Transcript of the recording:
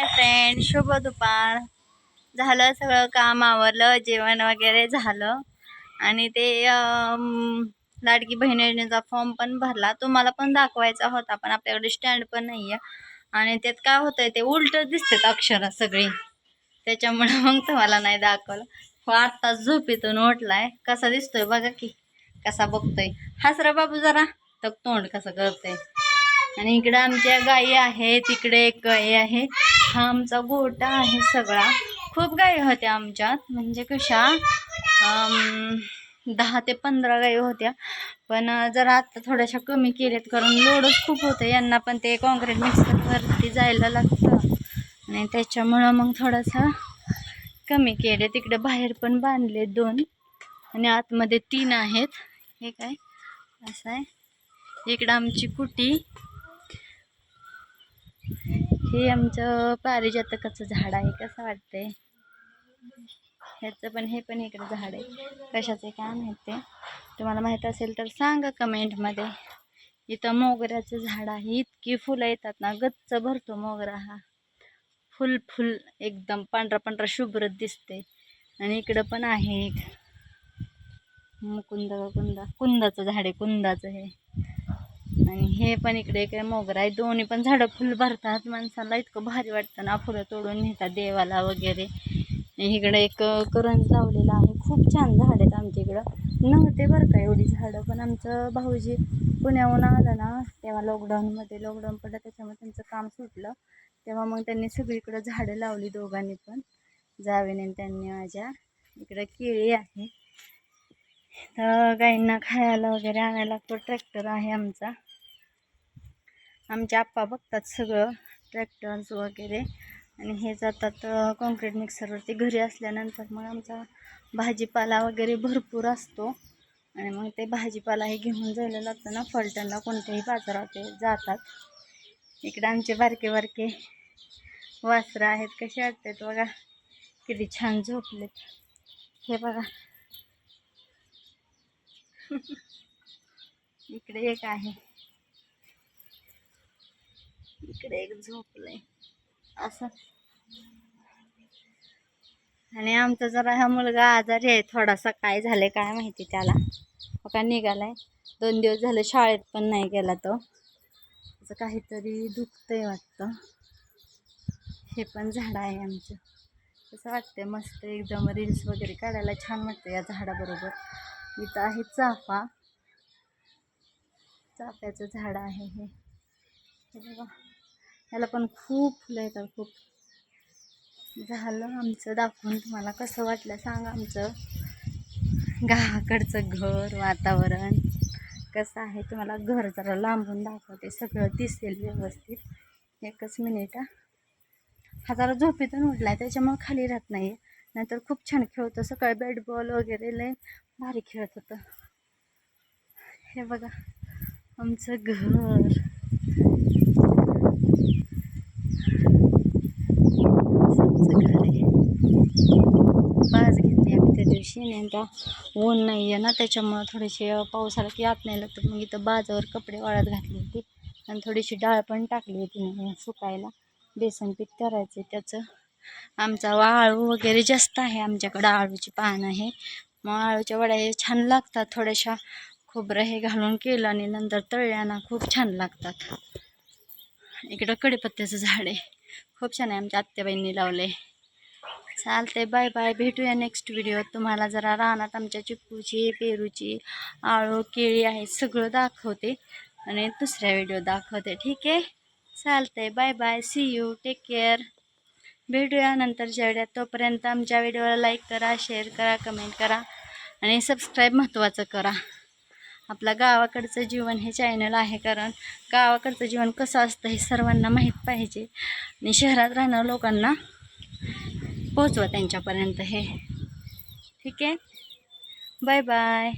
Hi friend शुभ दुपार. झालं सगळं काम आवरलं जेवण वगैरे झालं. आणि ते लाडकी बहीण योजनेचा फॉर्म पण भरला. तुम्हाला पण दाखवायचा होता पण आपल्याकडे स्टँड पण नाही आहे आणि त्यात काय होतंय ते उलट दिसतात अक्षरं सगळी. त्याच्यामुळे मग तुम्हाला नाही दाखवलं. हो आत्ताच झोपेतून उठलाय. कसा दिसतोय बघा की कसा बघतोय. हासरा बाबू जरा तर तोंड कसं करतोय. आणि इकडं आमच्या गायी आहेत तिकडे एक गाई आहे. हा आमचा गोटा आहे सगळा. खूप गायी होत्या आमच्यात. म्हणजे कशा दहा ते पंधरा गायी होत्या. पण जर आता थोड्याशा कमी केल्यात कारण लोडच खूप होतं. यांना पण ते कॉन्क्रीट मिक्सरवरती जायला लागतं. आणि त्याच्यामुळं मग थोडंसं कमी केले तिकडे बाहेर पण बांधले दोन. आणि आतमध्ये तीन आहेत. हे काय? असं आहे. इकडं आमची कुटी. हे आमचं पारिजातकाचं झाड आहे कसं वाटतंय? ह्याचं पण हे पण इकडं झाड आहे. कशाचं आहे काय माहीत? ते तुम्हाला माहीत असेल तर सांगा कमेंटमध्ये. इथं मोगऱ्याचं झाड आहे इतकी फुलं येतात ना गच्च भरतो मोगरा हा. फुल फुल एकदम पांढरा पांढरा शुभ्र दिसते आणि इकडं पण आहे एक. मुकुंद कुंदा कुंदाचं झाड आहे कुंदाचं हे. आणि हे पण इकडे एक मोगरा आहे. दोन्ही पण झाडं फुल भरतात. माणसाला इतकं भारी वाटतं ना फुलं तोडून नेतात देवाला वगैरे. इकडे एक करंज लावलेला आहे. खूप छान झाड आहेत आमच्या इकडं. नव्हते बरं का एवढी झाडं पण आमचं भाऊजी पुण्याहून आलं ना तेव्हा लॉकडाऊनमध्ये लॉकडाऊन पडलं त्याच्यामुळे त्यांचं काम सुटलं. तेव्हा मग त्यांनी सगळीकडं झाडं लावली दोघांनी पण. जावेने त्यांनी माझ्या. इकडं केळी आहे. तर गाईंना खायला वगैरे आणायला लागतो ट्रॅक्टर आहे आमचा. आमचे आप्पा बघतात सगळं ट्रॅक्टर्स वगैरे. आणि हे जातात कॉन्क्रीट मिक्सरवरती घरी असल्यानंतर मग आमचा भाजीपाला वगैरे भरपूर असतो. आणि मग ते भाजीपाला हे घेऊन जायला लागतं ना फलटणला कोणत्याही बाजारात ते जातात. इकडे आमचे बारके बारके वासरं आहेत कसे वाटतात बघा. किती छान झोपलेत. हे बघा. इकडे एक आहे. इकडे एक झोपलंय. असं. आणि आमचा जरा हा मुलगा आजारी आहे. थोडासा काय झालंय काय माहिती त्याला. का निघालाय. दोन दिवस झाले शाळेत पण नाही गेला तो. असं काहीतरी दुखतंय वाटतं. हे पण झाड आहे आमचं. असं वाटतंय? मस्त एकदम रील्स वगैरे काढायला छान वाटतं या झाडाबरोबर. इथं आहे चाफा. चाफ्याचं झाड आहे हे. बघा. याला पण खूप फुलं येतात खूप. झालं आमचं. दाखवून तुम्हाला कसं वाटलं सांगा आमचं. गावाकडचं घर वातावरण कसं आहे? तुम्हाला घर जरा लांबून दाखवते. सगळं दिसेल व्यवस्थित. एकच मिनिट हा. जरा झोपेतून उठला आहे त्याच्यामुळे खाली राहत नाही आहे नाहीतर खूप छान खेळतो सकाळी बॅट बॉल वगैरे लय भारी खेळत होतं. हे बघा आमचं घर. आमचं घर आहे. बाज घेतली आम्ही त्या दिवशी नेमका आता ऊन नाही आहे ना त्याच्यामुळं थोडेसे पावसाला आला की आत नाही लागतं मग इथं बाजावर कपडे वाळत घातली होती. आणि थोडीशी डाळ पण टाकली होती सुकायला. बेसन पीठ करायचं त्याचं. आमचा वाळू वगैरे जास्त आहे आमच्याकडं आळूची पानं आहे. मग आळूच्या वड्या हे छान लागतात थोड्याशा खोबरं हे घालून केलं आणि नंतर तळल्यानं खूप छान लागतात. इकडं कढीपत्त्याचं झाड आहे. खूप छान आहे आमच्या आत्याबाईंनी लावले चालते बाय बाय. भेटूया नेक्स्ट व्हिडिओ तुम्हाला जरा रानात आमच्या चिकूची पेरूची आळू केळी आहे सगळं दाखवते आणि दुसऱ्या व्हिडिओ दाखवते. ठीक आहे? चालते bye bye. See you take care भेटूया नंतरच्या व्हिडिओत तोपर्यंत आमच्या व्हिडिओला लाईक करा शेअर करा कमेंट करा आणि सबस्क्राईब महत्त्वाचं करा. आपलं गावाकडचं जीवन हे चॅनल आहे कारण गावाकडचं जीवन कसं असतं हे सर्वांना माहीत पाहिजे आणि शहरात राहणाऱ्या लोकांना पोचवा त्यांच्यापर्यंत हे. ठीक आहे? Bye bye